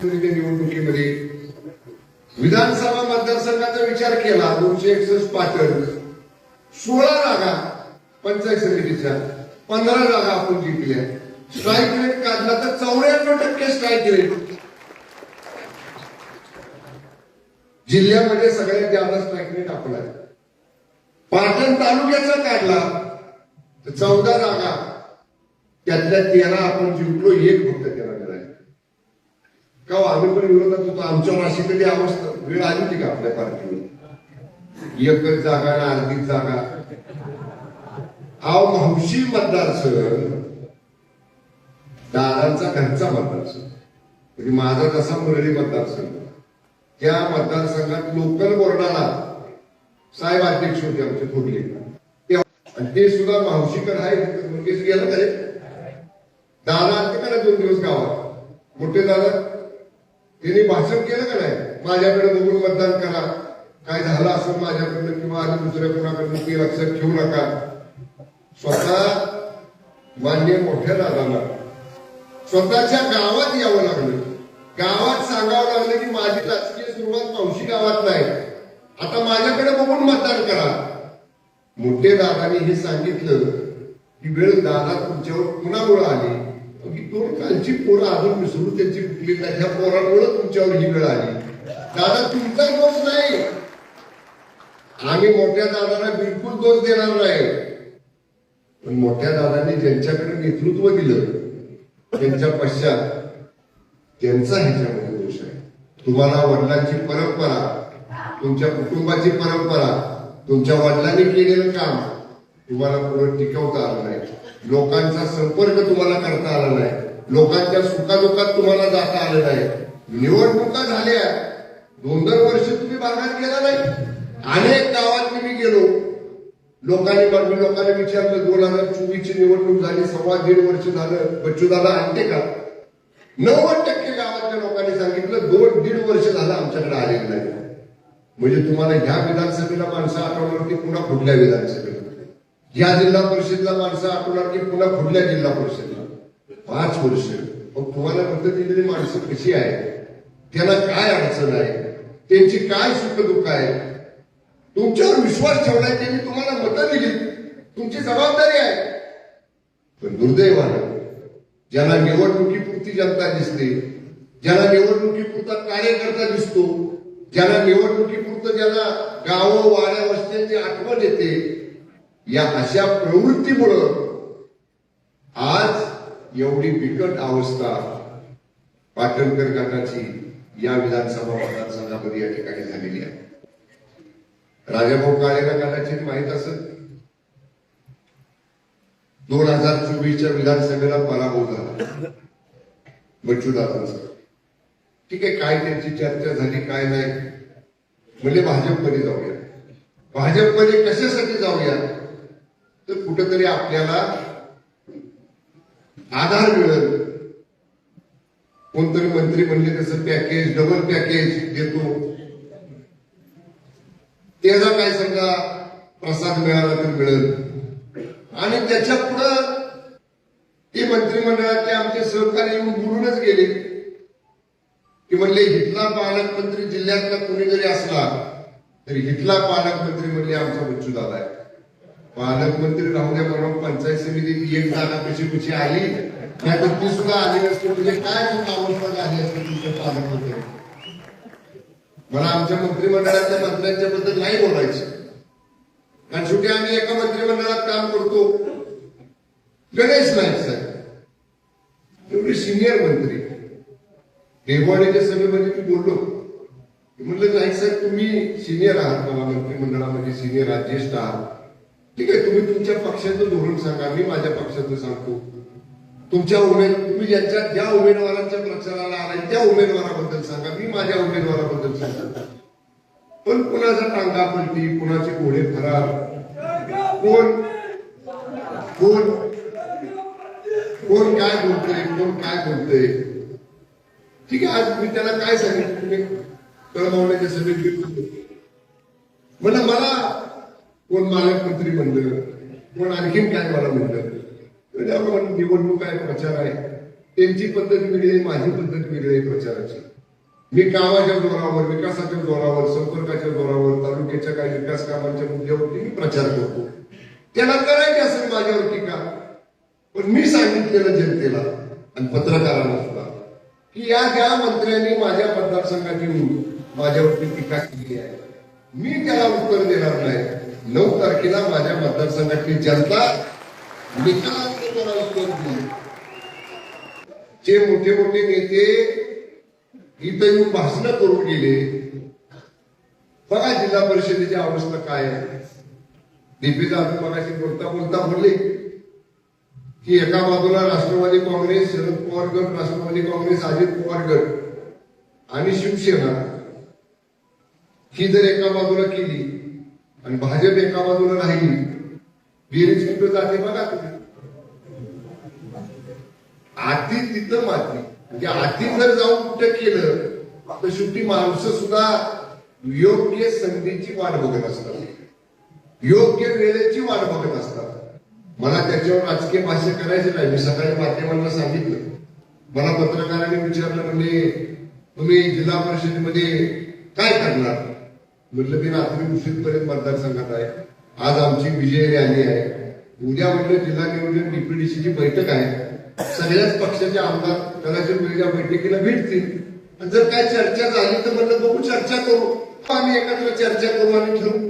निवडणुकीमध्ये विधानसभा मतदारसंघाचा विचार केला दोनशे एकसष्ट पाटण. सोळा जागा पंचायत समितीच्या पंधरा जागा आपण जिंकल्या. स्ट्राईक रेट काढला तर चौऱ्याण्णव टक्के स्ट्राईक रेट जिल्ह्यामध्ये सगळ्यात जास्त स्ट्राईक रेट आपला पाटण तालुक्याचा काढला तर चौदा जागा. त्यातल्या तेरा आपण जिंकलो एक फक्त तेरा का हो, आम्ही पण विरोधात होतो. आमच्यावर अशी कधी अवस्था वेळ आली होती का आपल्या पार्टीने एकच जागा ना अर्धीच जागा. अहो मावशी मतदारसंघ दादांचा घरचा मतदारसंघ. म्हणजे माझा तसा मुरळी मतदारसंघ. त्या मतदारसंघात लोकल बोर्डाला साहेब अध्यक्ष होते आमचे थोडले ते- आणि ते सुद्धा मावशीकर आहे गेलं का रे? दादा आले का दोन दिवस गावात? मोठे दादा? त्यांनी भाषण केलं का नाही? माझ्याकडे बघून मतदान करा. काय झालं असं माझ्याकडनं किंवा आणि दुसऱ्या कोणाकडनं ते लक्षात ठेवू नका. स्वतः मान्य मोठ्या दादाला. स्वतःच्या गावात यावं लागलं. गावात सांगावं लागलं की माझी राजकीय सुरुवात मावशी गावात नाही. आता माझ्याकडे बघून मतदान करा. मोठे दादाने हे सांगितलं की वेळ दादा तुमच्यावर कुणामुळे आली. दोन कालची पोरं अजून विसरून त्यांची कुठली नाही. ह्या पोरामुळे तुमच्यावर ही वेळ आली. दादा तुमचा दोष नाही. आम्ही मोठ्या दादाला बिलकुल दोष देणार नाही. पण मोठ्या दादांनी ज्यांच्याकडे नेतृत्व दिलं त्यांच्या पश्चात त्यांचा ह्याच्यामध्ये दोष आहे. तुम्हाला वडिलांची परंपरा तुमच्या कुटुंबाची परंपरा तुमच्या वडिलांनी केलेलं काम तुम्हाला पुढे टिकवता आलं नाही. लोकांचा संपर्क तुम्हाला करता आला नाही. लोकांच्या सुखादुखात तुम्हाला जाता आलं नाही. निवडणुका झाल्या. दोन दोन वर्ष तुम्ही भागात गेला नाही. अनेक गावात मी गेलो. लोकांनी मी लोकांनी विचारलं दोन हजार चोवीस ची निवडणूक झाली सव्वा दीड वर्ष झालं. बच्चूदादा आणते का? नव्वद टक्के गावातल्या लोकांनी सांगितलं दोन दीड वर्ष झालं आमच्याकडे आलेलं नाही. म्हणजे तुम्हाला ह्या विधानसभेला माणसं आठवणार पुन्हा कुठल्या विधानसभेला. या जिल्हा परिषदला माणसं आठवणार की पुन्हा कुठल्या जिल्हा परिषदला? पाच वर्ष. मग तुम्हाला फक्त दिलेली माणसं कशी आहे त्याला काय अडचण आहे? त्यांची काय सुख दुःख आहे? तुमच्यावर विश्वास ठेवलाय त्यांनी तुम्हाला मतं दिली. तुमची जबाबदारी आहे. पण दुर्दैवानं ज्याला निवडणुकीपुरती जनता दिसते ज्याला निवडणुकीपुरता कार्यकर्ता दिसतो ज्याला निवडणुकीपुरतं ज्याला गावं वाड्या वस्त्यांची आठवण येते या अशा प्रवृत्तीमुळं आज एवढी बिकट अवस्था पाटणकर गटाची या विधानसभा मतदारसंघामध्ये या ठिकाणी झालेली आहे. राजाभाऊ काळेला कदाचित माहीत असत दोन हजार चोवीसच्या विधानसभेला पराभव झाला. बच्चूदादांचा. ठीक आहे काय त्यांची चर्चा झाली काय नाही? म्हणजे भाजपमध्ये जाऊया. भाजपमध्ये कशासाठी जाऊया? तर कुठेतरी आपल्याला आधार मिळेल. कोणतरी मंत्री म्हणले तसं पॅकेज डबल पॅकेज देतो. त्याचा काय समजा प्रसाद मिळाला तर मिळेल. आणि त्याच्या पुढं ते मंत्रिमंडळातले आमचे सहकारी येऊन बुडूनच गेले. की म्हणले हिटला पालकमंत्री जिल्ह्यातला कोणी जरी असला तरी हिटला पालकमंत्री म्हणले आमचा मृत्यू झालाय आहे. पालकमंत्री राहू द्या पंचायत समिती एक जागा कशी कशी आली नाही ती सुद्धा आली असते म्हणजे काय सुद्धा अवस्था झाली असते तुमच्या पालकमंत्री? मला आमच्या मंत्रिमंडळातल्या मंत्र्यांच्या बद्दल नाही बोलायचं. कारण शेवटी आम्ही एका मंत्रिमंडळात काम करतो. गणेश नाईक साहेब एवढे सिनियर मंत्री. देवाडीच्या सभेमध्ये मी बोललो. म्हटलं नाईक साहेब तुम्ही सिनियर आहात मला मंत्रिमंडळामध्ये सिनियर आहात ज्येष्ठ आहात. ठीक आहे तुम्ही तुमच्या पक्षाचं धोरण सांगा मी माझ्या पक्षाचं सांगतो. तुमच्या उमेद तुम्ही ज्यांच्या ज्या उमेदवारांच्या प्रचाराला आलाय त्या उमेदवाराबद्दल सांगा मी माझ्या उमेदवाराबद्दल सांगतो. पण कुणाचा टांगा पलटी कुणाचे घोडे फरार? कोण? कोण? कोण काय बोलतोय कोण काय बोलतोय? ठीक आहे आज मी त्याला काय सांगितलं तुम्ही कळमावण्याच्या सभेत गेलो मला कोण मालकमंत्री म्हणलं कोण आणखीन काय मला म्हणलं? म्हणजे निवडणूक आहे प्रचार आहे? त्यांची पद्धत वेगळी आहे माझी पद्धत वेगळी आहे प्रचाराची. मी कामाच्या जोरावर विकासाच्या जोरावर संपर्काच्या जोरावर तालुक्याच्या काही विकास कामांच्या मुद्द्यावरती मी प्रचार करतो. त्याला करायची असेल माझ्यावर टीका पण मी सांगितलेलं जनतेला आणि पत्रकारांना सुद्धा की या ज्या मंत्र्यांनी माझ्या मतदारसंघात येऊन माझ्यावरती टीका केली आहे मी त्याला उत्तर देणार नाही. नऊ तारखेला माझ्या मतदारसंघातली जनता जे मोठे मोठे नेते इथं येऊन भाषण करून गेले बघा जिल्हा परिषदेची अवस्था काय आहे. दीपिका अजून मगाशी बोलता बोलता बोलले की एका बाजूला राष्ट्रवादी काँग्रेस शरद पवार गट राष्ट्रवादी काँग्रेस अजित पवार गट आणि शिवसेना. ही जर एका बाजूला केली आणि भाजप एका बाजूला राहिली बेरीज कुठं जाते बघा. तुम्ही आधी तिथं माती. म्हणजे आधी जर जाऊन कुठं केलं तर शेवटी माणसं सुद्धा योग्य संधीची वाट बघत असतात. योग्य वेळेची वाट बघत असतात. मला त्याच्यावर राजकीय भाष्य करायचे नाही. मी सकाळी माध्यमांना सांगितलं. मला पत्रकारांनी विचारलं म्हणजे तुम्ही जिल्हा परिषदेमध्ये काय करणार? म्हटलं मी रात्री उशीरपर्यंत मतदारसंघात आहे. आज आमची विजय रॅली आहे. उद्या म्हटलं जिल्हा नियोजन डीपीडीसीची बैठक आहे. सगळ्याच पक्षाचे आमदार कदाचित वेगळ्या बैठकीला भेटतील. आणि जर काय चर्चा झाली तर म्हणलं बघू चर्चा करू. आम्ही एकत्र चर्चा करू आणि ठरवू.